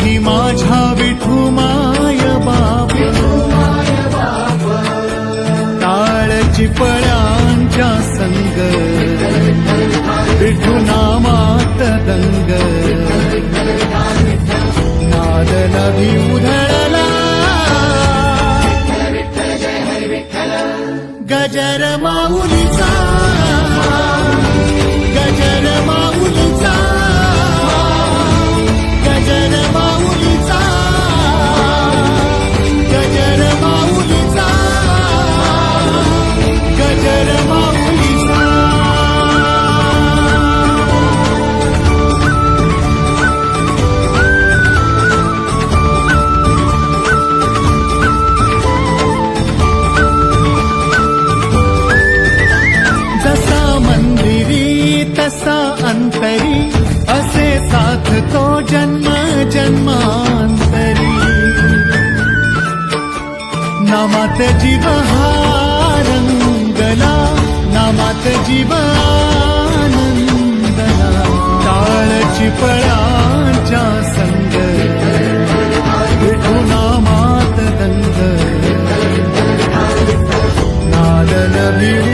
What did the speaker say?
ही माझ्या विठू माय बाप ताळची पळांच्या संग विठू नामात दंग नाद नदी उधळला गजर माऊलीचा असे साथ तो जन्म जन्मारी नाम जिबहार नाम नामात नालचिपला जा सङ्गलि